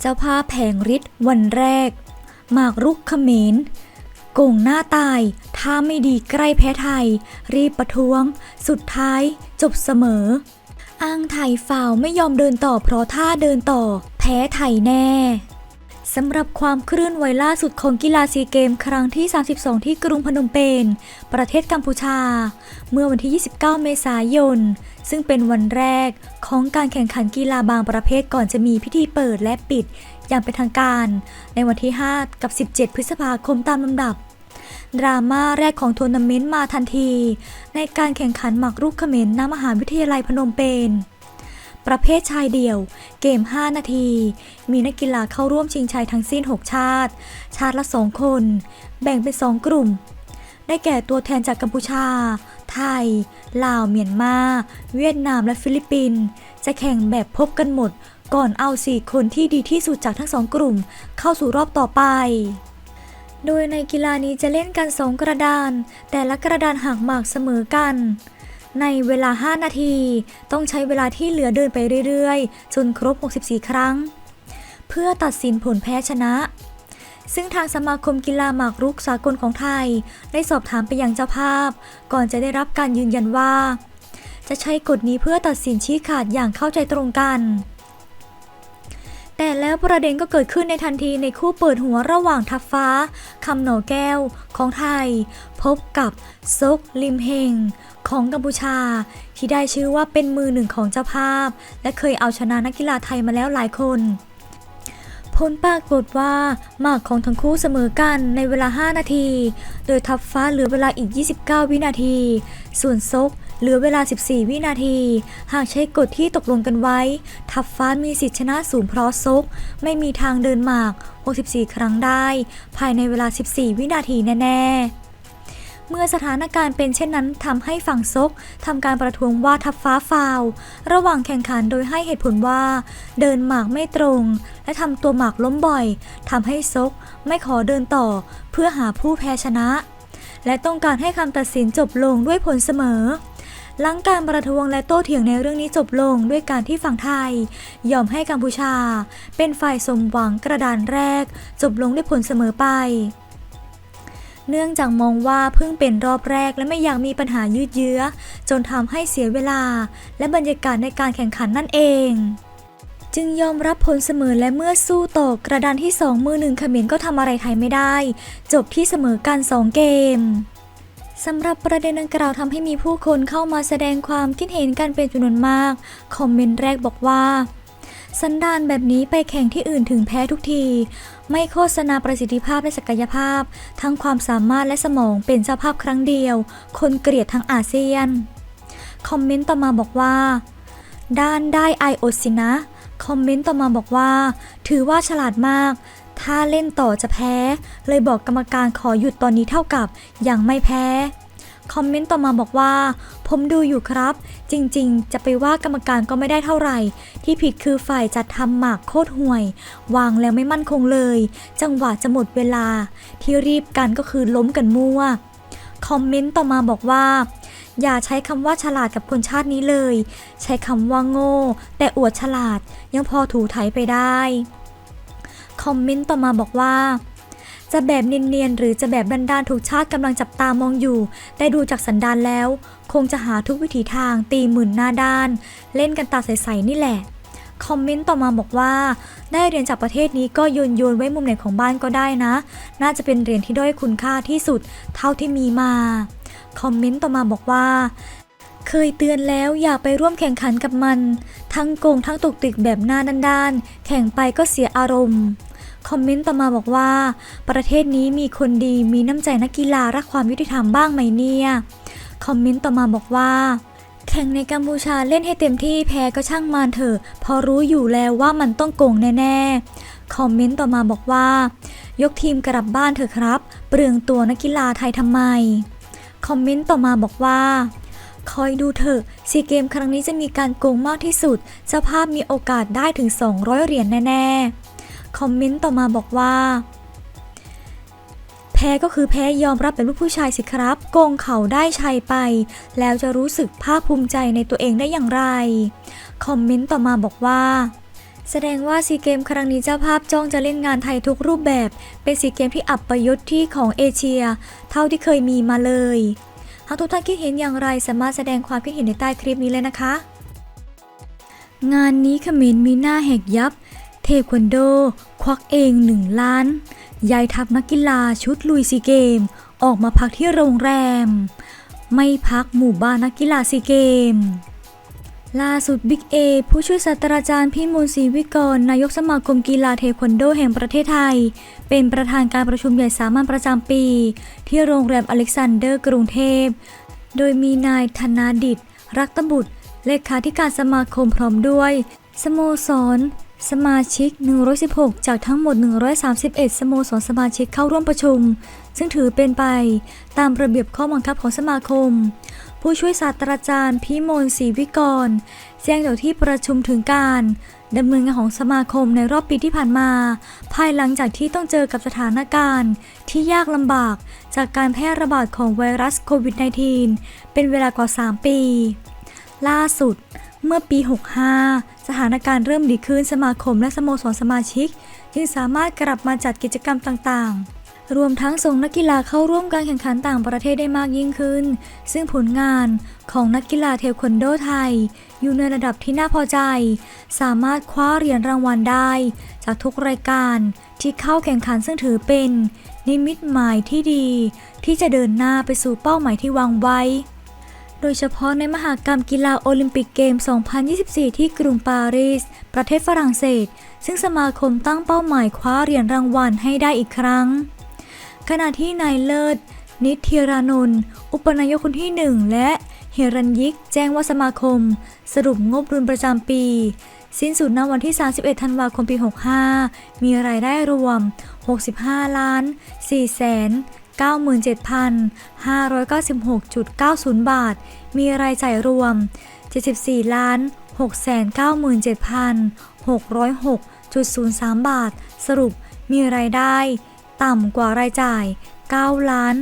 เจ้าภาพแผงฤทธิ์วันแรก หมากรุกเขมรโก่งหน้าตาย ถ้าไม่ดีใกล้แพ้ไทย รีบประท้วง สุดท้ายจบเสมอ อ้างไทยฝ่าวไม่ยอมเดินต่อเพราะถ้าเดินต่อ แพ้ไทยแน่ สำหรับความเคลื่อนไหวล่าสุดของกีฬาซีเกมครั้งที่ 32 ที่กรุงพนมเปญ ประเทศกัมพูชา เมื่อวันที่ 29 เมษายน ซึ่งเป็นวันแรกของการแข่งขันกีฬาบางประเภทก่อนจะมีพิธีเปิดและปิดอย่างเป็นทางการ ในวันที่ 5 กับ 17 พฤษภาคมตามลำดับ ดราม่าแรกของทัวร์นาเมนต์มาทันที ในการแข่งขันหมากรุกเขมรณมหาวิทยาลัยพนมเปญ ประเภทชายเดี่ยว เกม 5 นาที มีนักกีฬาเข้าร่วมชิงชัยทั้งสิ้น 6 ชาติ ชาติละ 2 คน แบ่งเป็น 2 กลุ่ม ได้แก่ตัวแทนจากกัมพูชา ไทย ลาว เมียนมา เวียดนามและฟิลิปปินส์จะแข่งแบบพบกันหมด ก่อนเอา 4 คนที่ดีที่สุดจากทั้งสองกลุ่ม เข้าสู่รอบต่อไปโดยในกีฬานี้จะเล่นกัน2กระดาน แต่ละกระดานห่างหมากเสมอกัน ในเวลา 5 นาที ต้องใช้เวลาที่เหลือเดินไปเรื่อยๆ จนครบ 64 ครั้ง เพื่อตัดสินผลแพ้ชนะ ซึ่งทางสมาคมกีฬาหมากรุกสากลของไทย ได้สอบถามไปยังเจ้าภาพ ก่อนจะได้รับการยืนยันว่า จะใช้กฎนี้เพื่อตัดสินชี้ขาดอย่างเข้าใจตรงกัน แต่แล้วประเด็นก็เกิดขึ้นในทันทีในคู่เปิดหัวระหว่างทัพฟ้าคำหนอแก้วของไทย พบกับซกลิมเฮงของกัมพูชา ที่ได้ชื่อว่าเป็นมือหนึ่งของเจ้าภาพ และเคยเอาชนะนักกีฬาไทยมาแล้วหลายคน ผลปรากฏว่าหมากของทั้งคู่เสมอกันในเวลา 5 นาที โดยทัพฟ้าเหลือเวลาอีก 29 วินาที ส่วนซกเหลือเวลา 14 วินาที หากใช้กฎที่ตกลงกันไว้ ทัพฟ้ามีสิทธิชนะสูงเพราะซก ไม่มีทางเดินหมาก 64 ครั้งได้ ภายในเวลา 14 วินาทีแน่ ๆ เมื่อสถานการณ์เป็นเช่นนั้นทำให้ฝั่งซกทำการประท้วงว่าทัพฟ้าฟาว ระหว่างแข่งขันโดยให้เหตุผลว่า เดินหมากไม่ตรง และทำตัวหมากล้มบ่อยทำให้ซกไม่ขอเดินต่อ เพื่อหาผู้แพ้ชนะ และต้องการให้คำตัดสินจบลงด้วยผลเสมอหลังการประท้วงและโต้เถียงในเรื่องนี้จบลงด้วยการที่ฝั่งไทย ยอมให้กัมพูชา เป็นฝ่ายสมหวังกระดานแรก จบลงด้วยผลเสมอไป เนื่องจากมองว่าเพิ่งเป็นรอบแรกและไม่อยากมีปัญหายืดเยื้อ จนทำให้เสียเวลา และบรรยากาศในการแข่งขันนั่นเอง จึงยอมรับผลเสมอและเมื่อสู้ต่อกระดานที่2มือหนึ่งเขมรก็ทำอะไรไทยไม่ได้ จบที่เสมอกัน2เกมสำหรับประเด็นดังกล่าวทำให้มีผู้คนเข้ามาแสดงความคิดเห็นกันเป็นจำนวนมาก คอมเมนต์แรกบอกว่า สันดานแบบนี้ไปแข่งที่อื่นถึงแพ้ทุกที ไม่โฆษณาประสิทธิภาพและศักยภาพ ทั้งความสามารถและสมองเป็นเจ้าภาพครั้งเดียว คนเกลียดทั้งอาเซียน คอมเมนต์ต่อมาบอกว่า ด้านได้ไอโอสินะ คอมเมนต์ต่อมาบอกว่า ถือว่าฉลาดมาก ถ้าเล่นต่อจะแพ้ เลยบอกกรรมการขอหยุดตอนนี้เท่ากับยังไม่แพ้ คอมเมนต์ต่อมาบอกว่า ผมดูอยู่ครับ จริงๆ จะไปว่ากรรมการก็ไม่ได้เท่าไหร่ ที่ผิดคือฝ่ายจัดทำหมากโคตรห่วย วางแล้วไม่มั่นคงเลย จังหวะจะหมดเวลา ที่รีบกันก็คือล้มกันมั่วคอมเมนต์ต่อมาบอกว่า อย่าใช้คำว่าฉลาดกับคนชาตินี้เลย ใช้คำว่าโง่ แต่อวดฉลาดยังพอถูไถไปได้ คอมเมนต์ต่อมาบอกว่า จะแบบเนียนๆหรือจะแบบดันๆถูกชาติกำลังจับตามองอยู่แต่ดูจากสันดานแล้ว คงจะหาทุกวิถีทางตีหมื่นหน้าด้าน เล่นกันตาใสๆนี่แหละคอมเมนต์ต่อมาบอกว่า ได้เหรียนจากประเทศนี้ก็โยนโยนไว้มุมไหนของบ้านก็ได้นะ น่าจะเป็นเหรียญที่ด้อยคุณค่าที่สุดเท่าที่มีมา คอมเมนต์ต่อมาบอกว่า เคยเตือนแล้วอย่าไปร่วมแข่งขันกับมัน ทั้งโกงทั้งตกติกแบบหน้าด้านๆแข่งไปก็เสียอารมณ์ คอมเมนต์ต่อมาบอกว่า ประเทศนี้มีคนดีมีน้ำใจนักกีฬารักความยุติธรรมบ้างไหมเนี่ย คอมเมนต์ต่อมาบอกว่าแข่งในกัมพูชาเล่นให้เต็มที่แพ้ก็ช่างมันเถอะ พอรู้อยู่แล้วว่ามันต้องโกงแน่ๆ คอมเมนต์ต่อมาบอกว่า ยกทีมกลับบ้านเถอะครับ เปลืองตัวนักกีฬาไทยทำไม คอมเมนต์ต่อมาบอกว่า คอยดูเถอะซีเกมครั้งนี้จะมีการโกงมากที่สุดเจ้าภาพมีโอกาสได้ถึง 200 เหรียญแน่ๆ คอมเมนต์ต่อมาบอกว่า แพ้ก็คือแพ้ยอมรับเป็นลูกผู้ชายสิครับ โกงเขาได้ชัยไป แล้วจะรู้สึกภาคภูมิใจในตัวเองได้อย่างไร คอมเมนต์ต่อมาบอกว่าแสดงว่าซีเกมครั้งนี้เจ้าภาพจ้องจะเล่นงานไทยทุกรูปแบบ เป็นซีเกมที่อับประยุทธ์ที่ของเอเชีย เท่าที่เคยมีมาเลย หากทุกท่านคิดเห็นอย่างไรสามารถแสดงความคิดเห็นในใต้คลิปนี้เลยนะคะ งานนี้เขมรมีหน้าแหกยับ เทควันโด ควักเองหนึ่งล้านยายทัพนักกีฬาชุดลุยซีเกม ออกมาพักที่โรงแรม ไม่พักหมู่บ้านนักกีฬาซีเกม ล่าสุดบิ๊กเอผู้ช่วยศาสตราจารย์พิมลศรีวิกร นายกสมาคมกีฬาเทควันโดแห่งประเทศไทย เป็นประธานการประชุมใหญ่สามัญประจำปี ที่โรงแรมอเล็กซานเดอร์กรุงเทพ โดยมีนายธนาดิต รักตบุตรเลขาธิการสมาคมพร้อมด้วย สโมสร สมาชิก 116 จากทั้งหมด 131 สโมสรสมาชิกเข้าร่วมประชุม ซึ่งถือเป็นไปตามระเบียบข้อบังคับของสมาคม ผู้ช่วยศาสตราจารย์พิมลศรีวิกรแจ้งต่อที่ประชุมถึงการดำเนินงานของสมาคมในรอบปีที่ผ่านมา ภายหลังจากที่ต้องเจอกับสถานการณ์ ที่ยากลำบากจากการแพร่ระบาดของไวรัสโควิด -19 เป็นเวลากว่า 3 ปี ล่าสุด เมื่อปี 65 สถานการณ์เริ่มดีขึ้นสมาคมและสโมสรสมาชิก จึงสามารถกลับมาจัดกิจกรรมต่างๆ รวมทั้งส่งนักกีฬาเข้าร่วมการแข่งขันต่างประเทศได้มากยิ่งขึ้น ซึ่งผลงานของนักกีฬาเทควันโดไทย อยู่ในระดับที่น่าพอใจ สามารถคว้าเหรียญรางวัลได้ จากทุกรายการที่เข้าแข่งขันซึ่งถือเป็น นิมิตหมายที่ดี ที่จะเดินหน้าไปสู่เป้าหมายที่วางไว้ โดยเฉพาะในมหากรรมกีฬาโอลิมปิกเกม 2024 ที่กรุงปารีส ประเทศฝรั่งเศส ซึ่งสมาคมตั้งเป้าหมายคว้าเหรียญรางวัลให้ได้อีกครั้ง ขณะที่นายเลิศ นิติรานนท์อุปนายกคนที่หนึ่งและเฮรัญยิก แจ้งว่าสมาคม สรุปงบดุลประจำปี สิ้นสุดณวันที่ 31 ธันวาคมปี 65 มีรายได้รวม 65 ล้าน4แสน 97,596.90 บาท มีรายจ่ายรวม 74ล้าน697,606.03 บาท สรุปมีรายได้ ต่ำกว่ารายจ่าย 9 ล้าน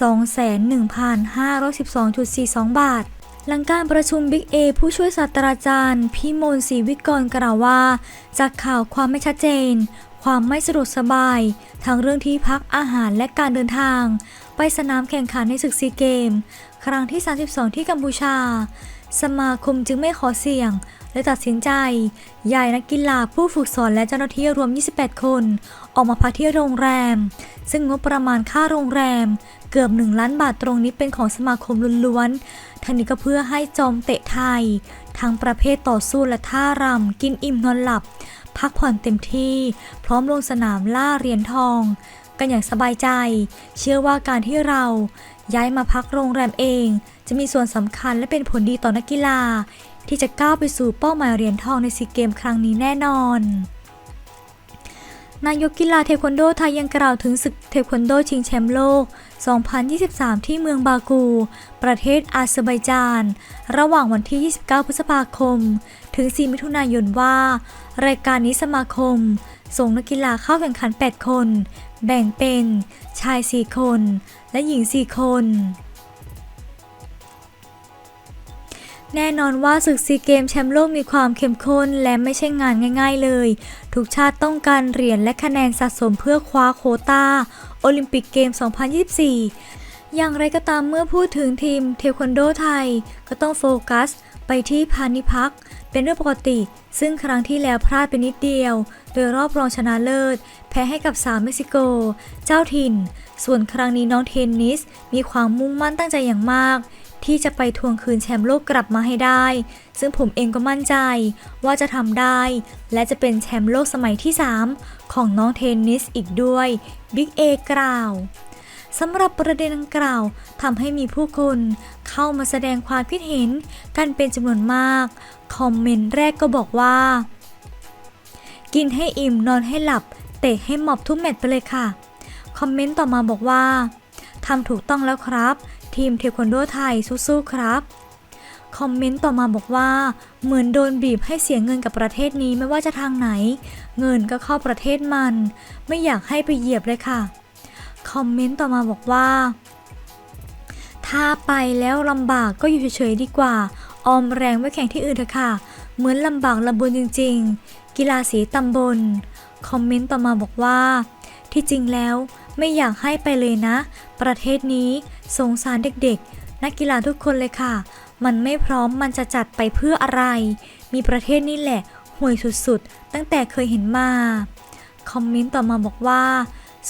2,1,512.42 บาท หลังการประชุมบิ๊กเอผู้ช่วยศาสตราจารย์พิมลศรีวิกรกล่าวว่า จากข่าวความไม่ชัดเจน ความไม่สะดวกสบาย ทั้งเรื่องที่พักอาหารและการเดินทาง ไปสนามแข่งขันในศึกซีเกม ครั้งที่ 32 ที่กัมพูชา สมาคมจึงไม่ขอเสี่ยง และตัดสินใจย้ายนักกีฬาผู้ฝึกสอนและเจ้าหน้าที่รวม 28 คน ออกมาพักที่โรงแรม ซึ่งงบประมาณค่าโรงแรม เกือบ 1 ล้านบาทตรงนี้เป็นของสมาคมล้วนๆทั้งนี้ก็เพื่อให้จอมเตะไทย ทั้งประเภทต่อสู้และท่ารำกินอิ่มนอนหลับ พักผ่อนเต็มที่ พร้อมลงสนามล่าเหรียญทอง กันอย่างสบายใจ เชื่อว่าการที่เราย้ายมาพักโรงแรมเอง จะมีส่วนสำคัญและเป็นผลดีต่อนักกีฬา ที่จะก้าวไปสู่เป้าหมายเหรียญทองในซีเกมครั้งนี้แน่นอน นายกกีฬาเทควันโดไทยยังกล่าวถึงศึกเทควันโดชิงแชมป์โลก 2023 ที่เมืองบากู ประเทศอาเซอร์ไบจาน ระหว่างวันที่ 29 พฤษภาคม ถึง 4 มิถุนายนว่า รายการนี้สมาคม ส่งนักกีฬาเข้าแข่งขัน 8 คน แบ่งเป็น ชาย 4 คน และหญิง 4 คน แน่นอนว่าศึกซีเกมแชมป์โลกมีความเข้มข้นและไม่ใช่งานง่าย ๆเลย ทุกชาติต้องการเหรียญและคะแนนสะสมเพื่อคว้าโคตาโอลิมปิกเกม 2024 อย่างไรก็ตามเมื่อพูดถึงทีมเทควันโดไทย ก็ต้องโฟกัสไปที่พานิพักเป็นเรื่องปกติ ซึ่งครั้งที่แล้วพลาดไปนิดเดียว โดยรอบรองชนะเลิศ แพ้ให้กับสาวเม็กซิโก เจ้าถิ่น ส่วนครั้งนี้น้องเทนนิส มีความมุ่งมั่นตั้งใจอย่างมาก ที่จะไปทวงคืนแชมป์โลกกลับมาให้ได้ ซึ่งผมเองก็มั่นใจว่าจะทำได้ และจะเป็นแชมป์โลกสมัยที่ 3 ของน้องเทนนิสอีกด้วยบิ๊กเอกล่าวสำหรับประเด็นดังกล่าวทำให้มีผู้คนเข้ามาแสดงความคิดเห็นกันเป็นจำนวนมาก คอมเมนต์แรกก็บอกว่า กินให้อิ่มนอนให้หลับ เตะให้หมอบทุกแมตช์ไปเลยค่ะ คอมเมนต์ต่อมาบอกว่าทำถูกต้องแล้วครับ ทีมเทควันโดไทยสู้ๆครับ คอมเมนต์ต่อมาบอกว่า เหมือนโดนบีบให้เสียเงินกับประเทศนี้ไม่ว่าจะทางไหน เงินก็เข้าประเทศมัน ไม่อยากให้ไปเหยียบเลยค่ะ คอมเมนต์ต่อมาบอกว่า ถ้าไปแล้วลำบากก็อยู่เฉยๆดีกว่า ออมแรงไว้แข่งที่อื่นเถอะค่ะ เหมือนลำบากลำบนจริง ๆ กีฬาสีตำบล คอมเมนต์ต่อมาบอกว่า ที่จริงแล้ว ไม่อยากให้ไปเลยนะ ประเทศนี้สงสารเด็กๆ นักกีฬาทุกคนเลยค่ะ มันไม่พร้อมมันจะจัดไปเพื่ออะไร มีประเทศนี่แหละห่วยสุดๆ ตั้งแต่เคยเห็นมา คอมเมนต์ต่อมาบอกว่า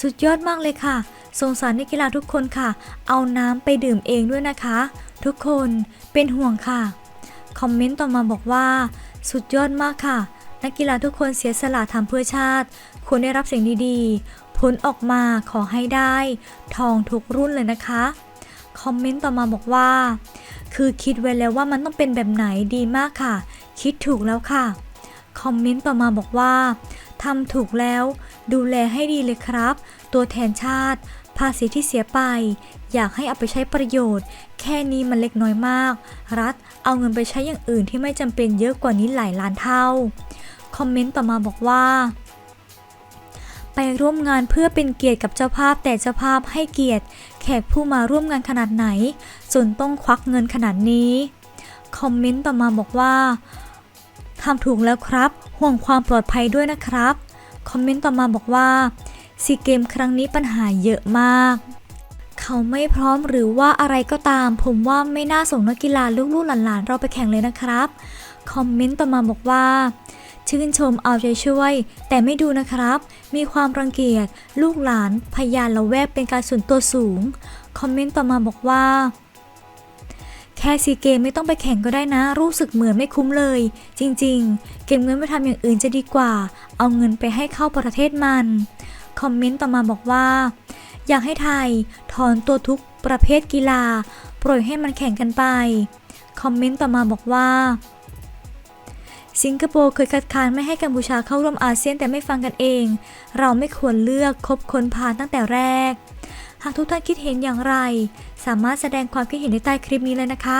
สุดยอดมากเลยค่ะสงสารนักกีฬาทุกคนค่ะ เอาน้ำไปดื่มเองด้วยนะคะ ทุกคนเป็นห่วงค่ะ คอมเมนต์ต่อมาบอกว่า สุดยอดมากค่ะ นักกีฬาทุกคนเสียสละทำเพื่อชาติ ควรได้รับสิ่งดีๆ ลออกมาขอให้ได้ ทองทุกรุ่นเลยนะคะ คอมเมนต์ต่อมาบอกว่า คือคิดไว้แล้วว่ามันต้องเป็นแบบไหนดีมากค่ะ คิดถูกแล้วค่ะ คอมเมนต์ต่อมาบอกว่าทำถูกแล้ว ดูแลให้ดีเลยครับ ตัวแทนชาติ ภาษีที่เสียไป อยากให้เอาไปใช้ประโยชน์ แค่นี้มันเล็กน้อยมาก รัฐเอาเงินไปใช้อย่างอื่นที่ไม่จำเป็นเยอะกว่านี้หลายล้านเท่า คอมเมนต์ต่อมาบอกว่า ไปร่วมงานเพื่อเป็นเกียรติกับเจ้าภาพแต่เจ้าภาพให้เกียรติ แขกผู้มาร่วมงานขนาดไหนจนต้องควักเงินขนาดนี้ คอมเมนต์ต่อมาบอกว่าทำถูกแล้วครับ ห่วงความปลอดภัยด้วยนะครับ คอมเมนต์ต่อมาบอกว่าซีเกมครั้งนี้ปัญหาเยอะมาก เขาไม่พร้อมหรือว่าอะไรก็ตาม ผมว่าไม่น่าส่งนักกีฬาลูกๆหลานๆเราไปแข่งเลยนะครับ คอมเมนต์ต่อมาบอกว่า ชื่นชมเอาใจช่วย แต่ไม่ดูนะครับ มีความรังเกียจลูกหลานพยานละแวกเป็นการส่วนตัวสูง คอมเมนต์ต่อมาบอกว่า แค่ซีเกมไม่ต้องไปแข่งก็ได้นะ รู้สึกเหมือนไม่คุ้มเลย จริงๆ เก็บเงินไปทำอย่างอื่นจะดีกว่า เอาเงินไปให้เข้าประเทศมัน คอมเมนต์ต่อมาบอกว่า อยากให้ไทยถอนตัวทุกประเภทกีฬา ปล่อยให้มันแข่งกันไป คอมเมนต์ต่อมาบอกว่า สิงคโปร์เคยคัดค้านไม่ให้กัมพูชาเข้าร่วมอาเซียนแต่ไม่ฟังกันเอง เราไม่ควรเลือกคบคนพาลตั้งแต่แรก หากทุกท่านคิดเห็นอย่างไร สามารถแสดงความคิดเห็นในใต้คลิปนี้เลยนะคะ